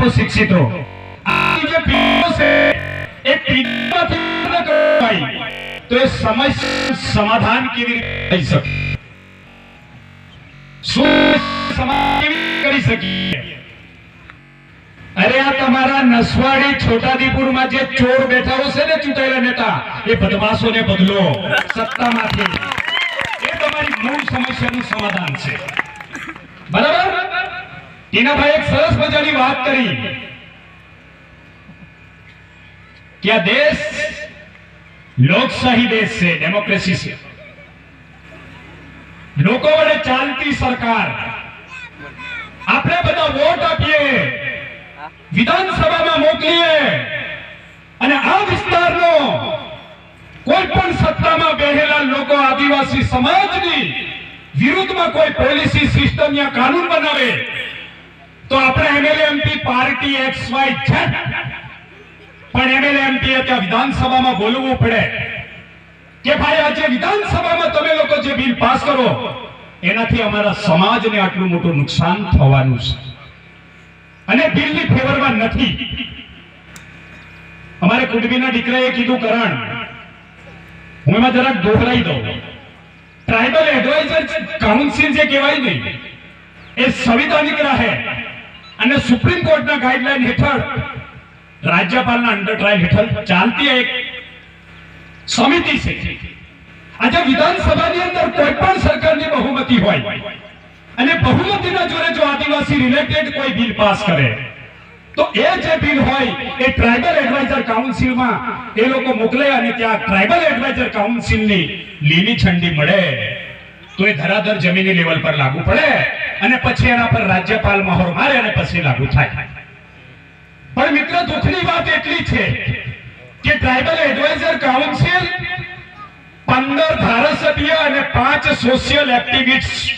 આપો શિક્ષિતો. આ જે પીડો છે, એ પીડાથી કરાય તો એ સમસ્યા સમાધાન કેવી રીતે થઈ શકે? અરે આ તમારા નસવાડી છોટાદીપુરમાં જે ચોર બેઠા છે ને ચૂંટાયેલા નેતા, એ બદમાશોને બદલો. સત્તામાંથી. એ તમારી મૂળ સમસ્યાનું સમાધાન છે. બરાબર? ટીનાભાઈ એક સરસ મજાની વાત કરી. કે દેશ લોકશાહી દેશ છે ડેમોક્રેસી છે. લોકો વડે ચાલતી સરકાર. આપણે બધા વોટ આપીએ. વિધાનસભામાં મોકલીએ. અને આ વિસ્તારનો કોઈ પણ સત્તામાં બેહેલા લોકો, આદિવાસી સમાજની વિરુદ્ધમાં કોઈ પોલિસી સિસ્ટમ યા કાનૂન બનાવે તો આપણે MLA MP party X Y Z પણ એમએલએ એમપી ત્યાં વિધાનસભામાં બોલવું પડે. કે ભાઈ, આજે વિધાનસભામાં તમે લોકો જે બિલ પાસ કરો, એનાથી અમારા સમાજને આટલું મોટું નુકસાન થવાનું છે. અને બિલની ફેવરમાં નથી. અમારે કુટુંબીના દીકરાએ કીધું, કરણ, હું એમાં જરાક દોહરાઈ દઉં. ટ્રાઇબલ એડવાઇઝર કાઉન્સિલ જે કહેવાય નહીં એ સંવિધાનિક રહે. અને સુપ્રીમ કોર્ટના ગાઈડલાઈન હેઠળ, રાજ્યપાલના અંડર ટ્રાયલ હેઠળ ચાલતી એક સમિતિ છે. આજે વિધાનસભાની અંદર કોઈ પણ સરકારની બહુમતી હોય અને બહુમતીના જોડે જો આદિવાસી રિલેટેડ કોઈ બિલ પાસ કરે, તો એ જે બિલ હોય એ ટ્રાઇબલ એડવાઇઝર કાઉન્સિલમાં એ લોકો મોકલે અને ત્યાં ટ્રાઇબલ એડવાઇઝર કાઉન્સિલની લીલી છંડી મળે, તો એ ધરાધર જમીની લેવલ પર લાગુ પડે. અને પછી એના પર રાજ્યપાલ મહોર મારે અને પછી લાગુ થાય. પણ મિત્ર, દુઃખની વાત એટલી છે કે ટ્રાઇબલ એડવાઇઝર કાઉન્સિલ, પંદર ધારાસભ્ય અને પાંચ સોશિયલ એક્ટિવિસ્ટ,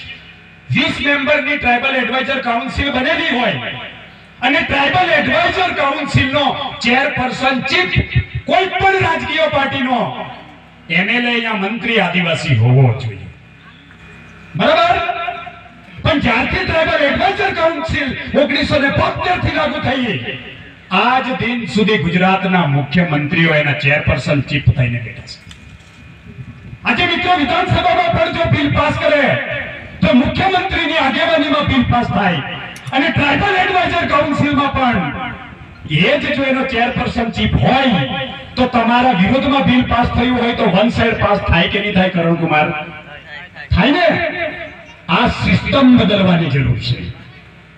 વીસ મેમ્બરની ટ્રાઇબલ એડવાઇઝર કાઉન્સિલ બનેલી હોય. અને ટ્રાઇબલ એડવાઇઝર કાઉન્સિલનો ચેરપર્સન ચીફ કોઈ પણ રાજકીય પાર્ટીનો એમએલએ યા મંત્રી આદિવાસી હોવો જોઈએ. બરાબર? પણ જ્યારથી ટ્રાઇબલ એડવાઇઝર કાઉન્સિલ ઓગણીસો ને થી લાગુ થઈ આજ દિન સુધી ગુજરાતના મુખ્યમંત્રીઓ એના ચેરપર્સન ચીફ થઈને બેઠા છે. આજે મિત્રો વિધાનસભામાં પણ જો બિલ પાસ કરે, તો મુખ્યમંત્રીની આગેવાનીમાં બિલ પાસ થાય. અને ટ્રાઇબલ એડવાઇઝર કાઉન્સિલમાં પણ. એ જ જો એનો ચેરપર્સન ચીફ હોય, તો તમારા વિરોધમાં બિલ પાસ થયું હોય તો વન સાઈડ પાસ થાય કે નહીં થાય કરણકુમાર થાય ને? આ સિસ્ટમ બદલવાની જરૂર છે.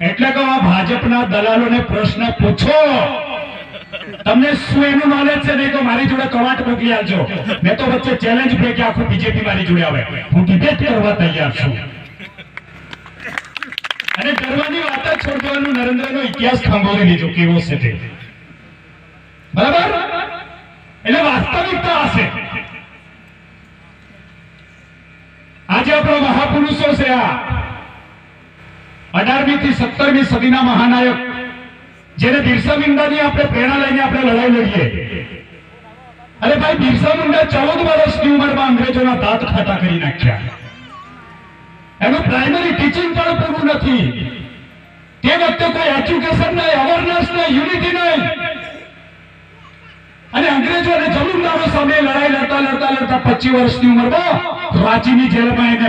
એટલે કે આ ભાજપના દલાલોને પ્રશ્ન પૂછો. તમને શું એનું નોલેજ છે? નહીં તો મારી જોડે કવાટ મોકલી આવજો મેં તો વચ્ચે ચેલેન્જ પે કે આખું બીજેપી મારી જોડે આવે. હું ડિબેટ કરવા તૈયાર છું. અને ડરવાની વાત જ છોડ દેવાનું નરેન્દ્રનો ઇતિહાસ થાંભવી લીધો. કેવો છે તે? બરાબર? એટલે વાસ્તવિકતા હશે આજે આપણો છે આ અઢારમી થી સત્તરમી સદીના મહાનાયક, જેને બિરસા મુંડાની આપણે પ્રેરણા લઈને આપણે લડાઈ લડીએ. અરે ભાઈ, બિરસા મુંડા ચૌદ વર્ષની ઉંમરમાં અંગ્રેજોના દાંત ખાતા કરી નાખ્યા. એનું પ્રાઇમરી ટીચિંગ પણ પૂરું નથી. તે વખતે કોઈ એજ્યુકેશન નહીં અવેરનેસ નહીં યુનિટી નહીં. અને અંગ્રેજોને જમીનદારો સામે લડાઈ લડતા લડતા લડતા પચીસ વર્ષની ઉંમરમાં રાંચીની જેલમાં એને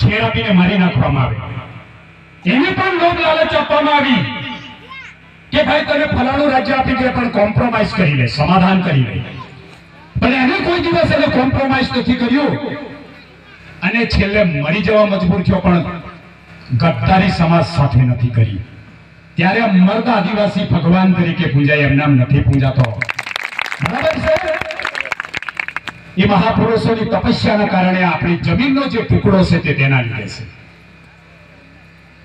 છેડ આપીને મારી નાખવામાં આવે. એને પણ લોક લાલચ આપવામાં આવી કે ભાઈ તને ફલાણું રાજ્ય આપી દે, પણ કોમ્પ્રોમાઇઝ કરી લે, સમાધાન કરી લે. પણ એને કોઈ દિવસ એને કોમ્પ્રોમાઇઝ નથી કર્યું. અને છેલ્લે મરી જવા મજબૂર થયો, પણ ગદ્દારી સમાજ સાથે નથી કરી. ત્યારે મર્દ આદિવાસી ભગવાન તરીકે પૂજાય એમ નામ નથી પૂજાતો. એ મહાપુરુષોની તપસ્યાના કારણે આપણી જમીનનો જે ટુકડો છે તે તેના લીધે છે.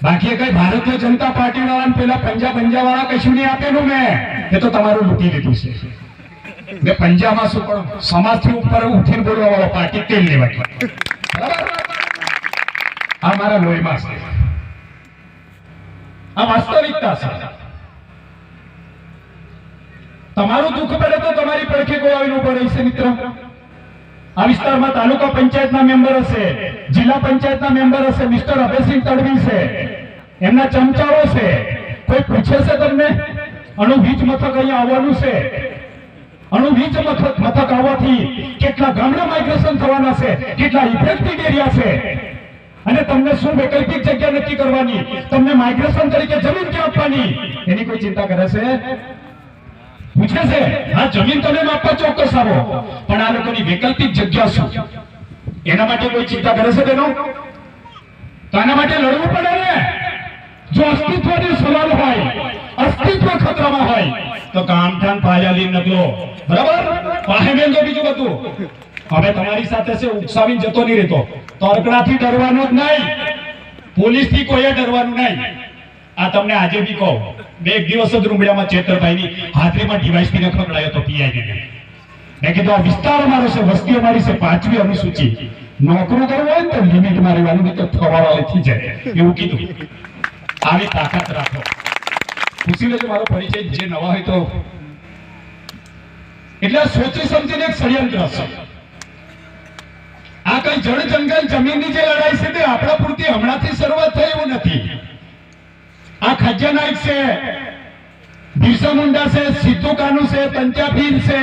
બાકી કઈ ભારતીય જનતા પાર્ટી વાળા પેલા પંજા પંજા વાળા કશું નહીં આપેલું મેં. એ તો તમારું લૂટી લીધું છે. મેં પંજામાં શું પણ સમાજથી ઉપર ઉઠીને બોલવા વાળો પાર્ટી તેલ લેવાય આ મારા લોહીમાં છે. આ વાસ્તવિકતા છે. તમારું દુઃખ પડે તો તમારી પડખે ગોવાવીનું પડે છે મિત્ર. આ વિસ્તારમાં તાલુકા પંચાયતના મેમ્બર હશે, જિલ્લા પંચાયતના મેમ્બર હશે, મિસ્ટર અભયસિંહ તડવી છે. એમના ચમચાઓ છે. કોઈ પૂછે છે તમને? અણુ વીજ મથક અહીંયા આવવાનું છે. અણુ વીજ મથક મથક આવવાથી કેટલા ગામડા માઇગ્રેશન થવાના છે, કેટલા ઇફેક્ટિવ એરિયા છે. અને તમને શું વૈકલ્પિક જગ્યા નક્કી કરવાની? તમને માઇગ્રેશન તરીકે જમીન ક્યાં આપવાની? એની કોઈ ચિંતા કરે છે? પૂછે છે જમીન તમે માપવા ચોક્કસ આવો, પણ આ લોકોની વૈકલ્પિક જગ્યા શું? એના માટે કોઈ ચિંતા કરે છે બેનો? તો આના માટે લડવું પડે ને? જો અસ્તિત્વની સવાલ હોય, અસ્તિત્વ ખતરામાં હોય, તો કામ કામઠાન પાયાલી નકલો. બરાબર? પાસે મેલ બીજું બધું. હવે તમારી સાથે છે, ઉકસાવીને જતો નહીં રહેતો. તરકડાથી ડરવાનો જ નહીં. પોલીસથી કોઈએ ડરવાનું નહીં. આ તમને આજે બી કહું બે એક દિવસ જ રૂમડિયામાં ચેતરભાઈની હાથરીમાં ડિવાઇસથી તો પીઆઈ ને મેં કીધું, આ વિસ્તાર અમારો છે વસ્તી અમારી છે, પાંચમી અનુસૂચિ. નોકરી કરવો હોય ને તો લિમિટમાં રહેવાનું નહીં તો થવાવાળી થઈ જાય. એવું કીધું. આવી તાકાત રાખો. ખુશી લેજો મારો પરિચય, જે નવા હોય તો. એટલે સોચી સમજીને એક ષડયંત્ર છે આ કઈ જળ જંગલ જમીનની જે લડાઈ છે તે આપણા પૂરતી હમણાંથી શરૂઆત થઈ એવું નથી. આ ખજ્જા નાયક છે. બિરસા મુંડા છે, સિદ્ધુ કાનુ છે પંચાફીર છે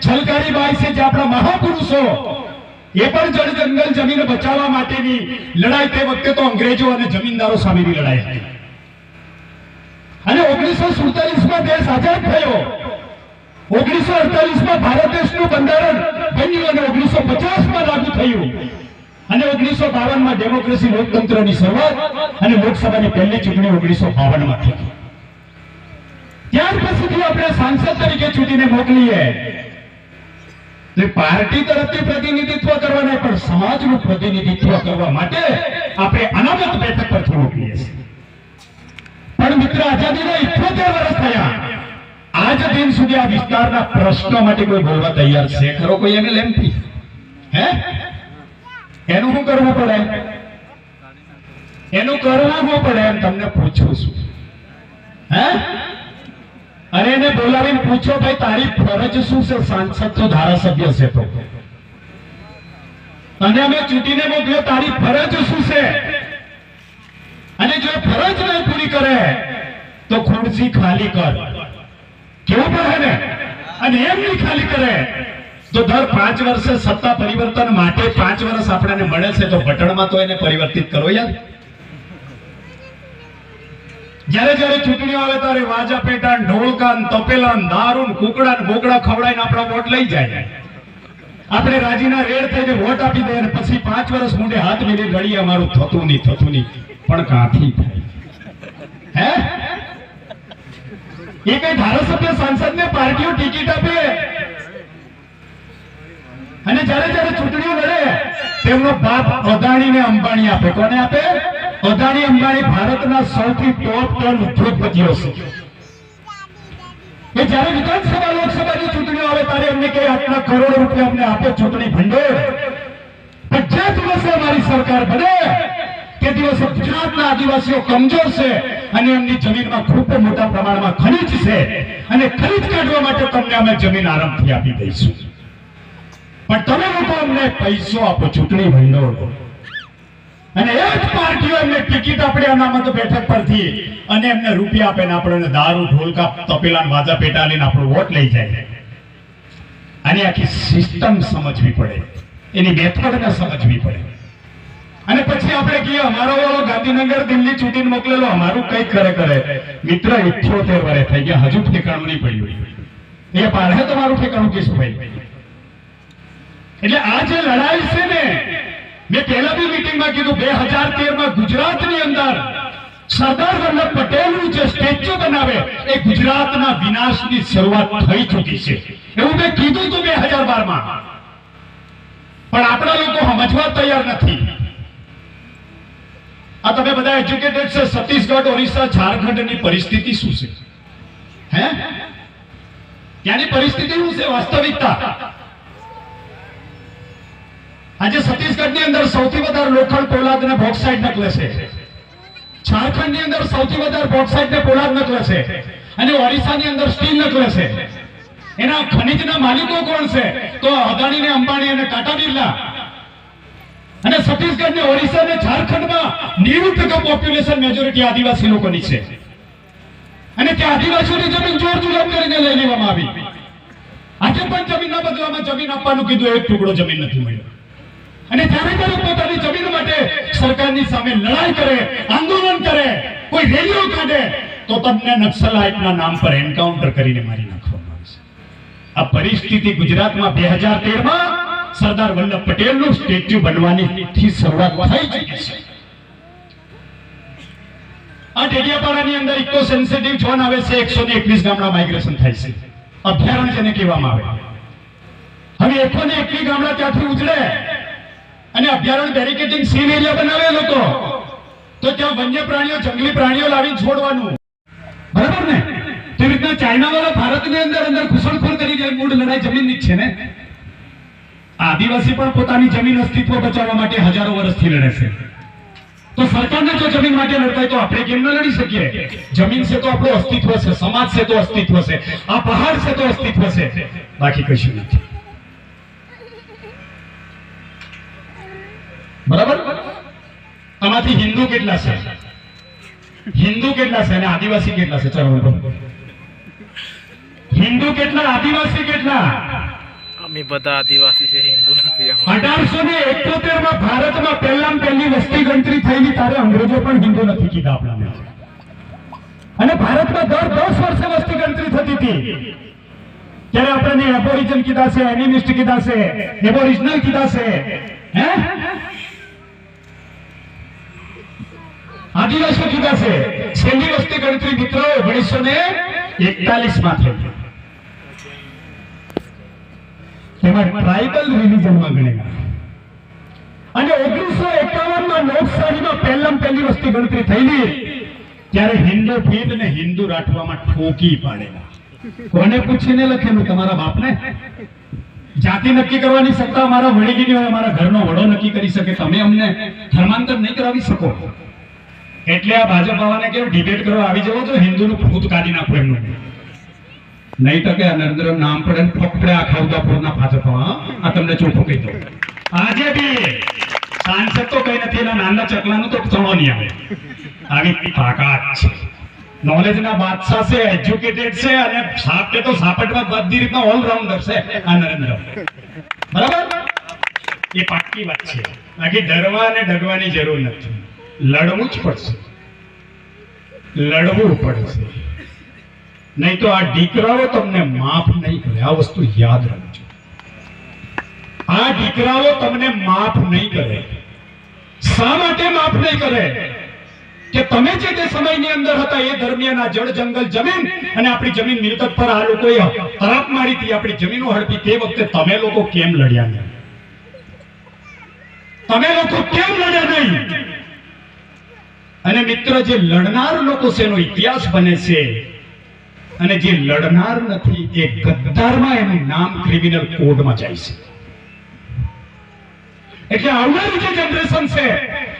છલકારીબાઈ છે, જે આપણા મહાપુરુષો. એ પણ જળ જંગલ જમીન બચાવવા માટેની લડાઈ તે વખતે તો અંગ્રેજો અને જમીનદારો સામેની લડાઈ હતી. અને ઓગણીસો સુડતાલીસમાં દેશ આઝાદ થયો. ઓગણીસો અડતાલીસમાં ભારત દેશનું બંધારણ બન્યું અને ઓગણીસો પચાસમાં લાગુ થયું. અને ઓગણીસો બાવનમાં ડેમોક્રેસી લોકતંત્રની શરૂઆત અને લોકસભાની પહેલી ચૂંટણી ઓગણીસો બાવનમાં થઈ. ત્યાર પછીથી આપણે સાંસદ તરીકે ચૂંટીને મોકલીએ. પાર્ટી તરફથી પ્રતિનિધિત્વ કરવાને પણ સમાજનું પ્રતિનિધિત્વ કરવા માટે આપણે અનામત બેઠક પરથી મોકલીએ છીએ. પણ મિત્ર આઝાદીના 78 વર્ષ થયા. આજ દિન સુધી આ વિસ્તારના પ્રશ્નો માટે કોઈ બોલવા તૈયાર છે? ખરો કોઈ એમએલએમથી હે? એનું શું કરવું પડે? એનું કરવું શું પડે? એમ તમને પૂછું છું. હે? અને એને બોલાવીને પૂછો, ભાઈ, તારી ફરજ શું છે? સાંસદ તો ધારાસભ્ય છે તો. અને અમે ચૂંટીને મોકલ્યો તારી ફરજ શું છે? અને જો ફરજ નહીં પૂરી કરે, તો ખુરશી ખાલી કર. કેવું પડે ને? અને એમ નહીં ખાલી કરે. તો દર પાંચ વર્ષે સત્તા પરિવર્તન માટે પાંચ વર્ષ આપણને મળે છે, તો બટણમાં તો એને પરિવર્તિત કરો યાર. જ્યારે જ્યારે ચૂંટણીઓ આવે ત્યારે વાજા પેટા ઢોલકાન, તપેલાન, દારૂન, કુકડાન, બોકડા ખવડાઈને આપણો વોટ લઈ જાય. આપણે રાજીના રેડ થઈને વોટ આપી દે અને પછી પાંચ વર્ષ મોઢે હાથ મેળી ગળી અમારું થતું નહીં થતું નહીં. પણ કાંથી? થાય હે? એ કઈ ધારાસભ્ય સાંસદને પાર્ટીઓ ટિકિટ આપે? અને જ્યારે જ્યારે ચૂંટણીઓ લડે, તેમનો બાપ અદાણી ને અંબાણી આપે. કોને આપે? અદાણી, અંબાણી ભારતના સૌથી ટોપ ત્રણ ઉદ્યોગપતિઓ છે. એ જ્યારે વિધાનસભા, લોકસભાની ચૂંટણીઓ આવે, ત્યારે એમને કે આટલા કરોડ રૂપિયા અમને આપે ચૂંટણી ભંડોળ. પણ જે દિવસે અમારી સરકાર બને, તે દિવસે ગુજરાતના આદિવાસીઓ કમજોર છે અને એમની જમીનમાં ખૂબ મોટા પ્રમાણમાં ખનીજ છે. અને ખનીજ કાઢવા માટે તમને અમે જમીન આરામથી આપી દઈશું. પણ તમે લોકો અમને પૈસો આપો, ચૂંટણી ભંડોળ. અને એ જ પાર્ટીઓ એમને ટિકિટ આપણે અનામત બેઠક પરથી. અને એમને રૂપિયા આપે ને આપણને દારૂ, ઢોલકા, તપેલા વાજા પેટા લઈને આપણો વોટ લઈ જાય. આની આખી સિસ્ટમ સમજવી પડે. એની મેથડને સમજવી પડે. અને પછી આપણે કહીએ, અમારો વાળો ગાંધીનગર દિલ્હી ચૂંટીને મોકલેલો, અમારું કઈ કરે કરે. મિત્ર ઇઠ્યોતેર વરે થઈ ગયા, હજુ ઠેકાણું નહીં પડ્યું. એ પાડે, તમારું ઠેકાણું કેશુભાઈ એટલે આ જે લડાઈ છે ને, મેં પહેલા બી મીટિંગમાં કીધું, બે હજાર તેરમાં ગુજરાતની અંદર સરદાર વલ્લભ પટેલનું જે સ્ટેચ્યુ બનાવે, એ ગુજરાતના વિનાશની શરૂઆત થઈ ચૂકી છે. એવું મેં કીધું હતું બે હજાર બારમાં પણ આપણા લોકો સમજવા તૈયાર નથી. આ તમે બધા એજ્યુકેટેડ છે, છત્તીસગઢ, ઓરિસ્સા, ઝારખંડની પરિસ્થિતિ શું છે? હે? ત્યાંની પરિસ્થિતિ શું છે? વાસ્તવિકતા. આજે છત્તીસગઢની અંદર સૌથી વધારે લોખંડ પોલાદ અને બોક્સાઇટ નકલે છે. ઝારખંડની અંદર સૌથી વધારે બોક્સાઇડ ને પોલાદ નકલે છે. અને ઓરિસ્સાની અંદર સ્ટીલ નકલે છે. એના ખનિજના માલિકો કોણ છે? તો અદાણી ને અંબાણી અને ટાટા બિરલા. અને છત્તીસગઢ ને ઓરિસ્સા અને ઝારખંડમાં નેવું ટકા પોપ્યુલેશન મેજોરિટી આદિવાસી લોકોની છે. અને ત્યાં આદિવાસીઓની જમીન જોર જુલમ કરીને લઈ લેવામાં આવી. આજે પણ જમીનના બદલામાં જમીન આપવાનું કીધું, એક ટુકડો જમીન નથી મળ્યો. અને જ્યારે જ્યારે પોતાની જમીન માટે સરકારની સામે લડાઈ કરે, આંદોલન કરે, કોઈ રેલીઓ કાઢે, તો તમને નક્સલાઇટના નામ પર એન્કાઉન્ટર કરીને મારી નાખવામાં આવશે આ પરિસ્થિતિ ગુજરાતમાં બે હજાર તેરમાં સરદાર વલ્લભ પટેલનું સ્ટેચ્યુ બનવાની થી શરૂઆત થઈ ચૂકી છે. આ ડેડિયાપાડાની અંદર ઇકો સેન્સિટિવ ઝોન આવે છે, એકસો ને એકવીસ ગામડા માઇગ્રેશન થાય છે. અભયારણ્ય જેને કહેવામાં આવે. હવે એકસો ને એકવીસ ગામડા ત્યાંથી ઉજળે. અને અભયારણ્ય બેરિકેડિંગ સીન એરિયા બનાવે લોકો. તો ત્યાં વન્ય પ્રાણીઓ, જંગલી પ્રાણીઓ લાવીને છોડવાનું. બરાબર ને? તેવી રીતના ચાઇના વાળા ભારતની અંદર અંદર ઘૂસણખોર કરી જાય મૂળ લડાઈ જમીનની જ છે ને? આદિવાસી પણ પોતાની જમીન અસ્તિત્વ બચાવવા માટે હજારો વર્ષથી લડે છે. તો સરકારને જો જમીન માટે લડતા તો આપણે કેમ ન લડી શકીએ? જમીન છે તો આપણું અસ્તિત્વ છે, સમાજ છે તો અસ્તિત્વ છે, આ પહાડ છે તો અસ્તિત્વ છે. બાકી કશું નથી. બરાબર? આમાંથી હિન્દુ કેટલા છે? હિન્દુ કેટલા છે અને આદિવાસી કેટલા છે? ચાલો હિન્દુ કેટલા આદિવાસી કેટલા? અમે બધા આદિવાસી છે હિન્દુ નથી અઢારસો ને એકોતેરમાં ભારતમાં પહેલા પહેલી વસ્તી ગણતરી થયેલી ત્યારે અંગ્રેજો પણ હિન્દુ નથી કીધા આપણાને. અને ભારતમાં દર દસ વર્ષે વસ્તી ગણતરી થતી હતી. ત્યારે આપણને એબોરિજન કીધા છે એનિમિસ્ટ કીધા છે એબોરિજનલ કીધા છે. હે? આદિવાસીઓ જુદા છે. છેલ્લી વસ્તી ગણતરી મિત્રો, ઓગણીસો ને એકતાલીસમાં થઈ તેમાં ટ્રાઇબલ રિલિજનમાં ગણેલા. અને ઓગણીસો એકાવનમાં લોકશાહીમાં પહેલા પહેલી વસ્તી ગણતરી થયેલી. ત્યારે હિન્દુ ભીત ને હિન્દુ રાઠવામાં ઠોકી પાડેલા. કોને પૂછીને લખેલું? તમારા બાપને? જાતિ નક્કી કરવાની સત્તા મારા વડીગીની હોય મારા ઘરનો વડો નક્કી કરી શકે. તમે અમને ધર્માંતર નહીં કરાવી શકો. એટલે આ ભાજપ વાળાને કેવું ડિબેટ કરવા આવી જવો તો હિન્દુનું ભૂત કાઢી નાખો એમનું. નહીં તો કે નરેન્દ્ર નામ પડે ને ફકડે આ ખાવદાપુરના ભાજપ આ તમને ચોખ્ખું કહી દઉં. આજે બી સાંસદ તો કઈ નથી, એના નાના ચકલાનું તો ચણો નહીં આવે. આવી તાકાત છે. નોલેજના બાદશાહ છે એજ્યુકેટેડ છે, અને સાપે તો સાપટમાં બધી રીતના ઓલરાઉન્ડર છે, આ નરેન્દ્ર. બરાબર? એ પાકી વાત છે. બાકી ડરવા અને ડગવાની જરૂર નથી. લડવું જ પડશે. લડવું પડશે. નહીં તો આ દીકરાઓ તમને માફ નહીં કરે. આ વસ્તુ યાદ રાખજો. આ દીકરાઓ તમને માફ નહીં કરે. શા માટે માફ નહીં કરે? કે તમે જે તે સમયની અંદર હતા, એ દરમિયાન આ જળ જંગલ જમીન અને આપણી જમીન મિલકત પર આ લોકોએ તરાપ મારી હતી, આપણી જમીનો હડપી તે વખતે તમે લોકો કેમ લડ્યા નહીં? તમે લોકો કેમ લડ્યા નહીં? અને મિત્ર, જે લડનાર લોકો છે એનો ઇતિહાસ બને છે. અને જે લડનાર નથી, એ ગદ્દારમાં એનું નામ ક્રિમિનલ કોડમાં જાય છે. એટલે આવનારી જે જનરેશન છે,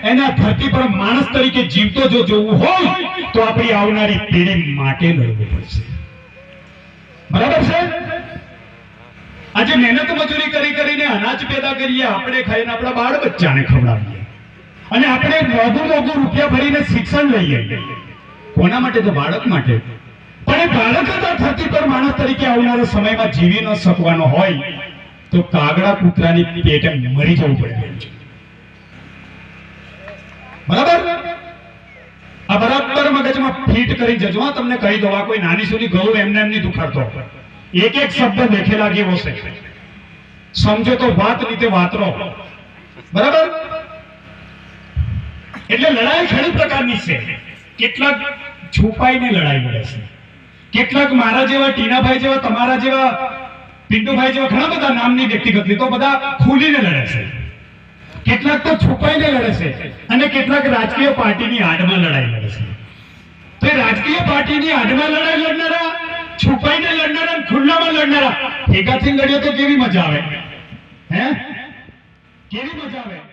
એના ધરતી પર માણસ તરીકે જીવતો જો જોવું હોય, તો આપણી આવનારી પેઢી માટે લડવું પડશે. બરાબર છે? આજે મહેનત મજૂરી કરી કરીને અનાજ પેદા કરીએ, આપણે ખાઈને આપણા બાળ બચ્ચાને ખવડાવીએ. અને આપણે વધુ મોઘું રૂપિયા ભરીને શિક્ષણ લઈએ. કોના માટે? તો બાળક માટે. પણ એ બાળક જ ધરતી પર માણસ તરીકે આવનારા સમયમાં જીવી ન શકવાનો હોય, તો કાગડા કૂતરાની પેટે મરી જવું પડે. બરાબર? આ બરાબર મગજમાં ફીટ કરી જજો. તમને કહી દો આ કોઈ નાની સુધી ગળું એમને એમની દુખાડતો. એક એક શબ્દ લેખેલા જેવો છે. સમજો તો વાત રીતે વાતરો બરાબર? એટલે લડાઈ ઘણી પ્રકારની છે. કેટલાક છુપાઈને લડાઈ લડે છે. કેટલાક મારા જેવા ટીનાભાઈ જેવા, તમારા જેવા, પિન્ટુભાઈ જેવા ઘણા બધા નામની વ્યક્તિગત તો બધા ખુલીને લડે છે. કેટલાક તો છુપાઈને લડે છે અને કેટલાક રાજકીય પાર્ટીની આડમાં લડાઈ લડે છે. તો એ રાજકીય પાર્ટીની આડમાં લડાઈ લડનારા, છુપાઈને લડનારા ખુલ્લામાં લડનારા, ભેગાથી લડ્યો તો કેવી મજા આવે? હે? કેવી મજા આવે?